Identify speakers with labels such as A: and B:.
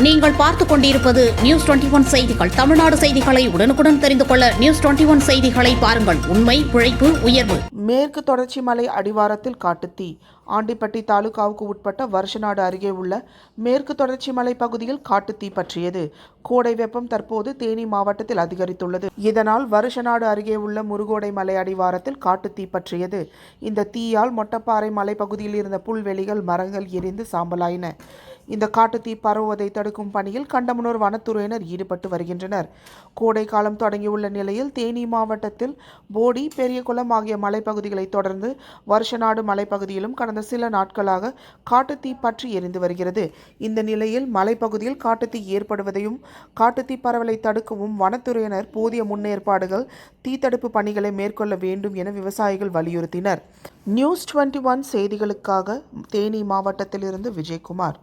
A: நீங்கள் பார்த்துக் கொண்டிருப்பது நியூஸ் டுவெண்டி ஒன் செய்திகள். தமிழ்நாடு செய்திகளை உடனுக்குடன் தெரிந்து கொள்ள நியூஸ் டுவெண்டி ஒன் செய்திகளை பாருங்கள். உண்மை உழைப்பு உயர்வு.
B: மேற்கு தொடர்ச்சி மலை அடிவாரத்தில் காட்டுத்தீ ஆண்டிப்பட்டி தாலுகாவுக்கு உட்பட்ட வருஷநாடு அருகே உள்ள மேற்கு தொடர்ச்சி மலை பகுதியில் காட்டுத்தீ பற்றியது. கோடை வெப்பம் தற்போது தேனி மாவட்டத்தில் அதிகரித்துள்ளது. இதனால் வருஷநாடு அருகே உள்ள முருகோடை மலை அடிவாரத்தில் காட்டுத்தீ பற்றியது. இந்த தீயால் மொட்டப்பாறை மலைப்பகுதியில் இருந்த புல்வெளிகள் மரங்கள் எரிந்து சாம்பலாயின. இந்த காட்டுத்தீ பரவுவதை தடுக்கும் பணியில் கண்டமனூர் வனத்துறையினர் ஈடுபட்டு வருகின்றனர். கோடை காலம் தொடங்கியுள்ள நிலையில் தேனி மாவட்டத்தில் போடி பெரியகுளம் ஆகிய மலைப்பகுதிகளை தொடர்ந்து வருஷநாடு மலைப்பகுதியிலும் கடந்த சில நாட்களாக காட்டுத்தீ பற்றி எரிந்து வருகிறது. இந்த நிலையில் மலைப்பகுதியில் காட்டுத்தீ ஏற்படுவதையும் காட்டுத்தீ பரவலை தடுக்கவும் வனத்துறையினர் போதிய முன்னேற்பாடுகள் தீத்தடுப்பு பணிகளை மேற்கொள்ள வேண்டும் என விவசாயிகள் வலியுறுத்தினர். நியூஸ் டுவெண்ட்டி ஒன் செய்திகளுக்காக தேனி மாவட்டத்திலிருந்து விஜயகுமார்.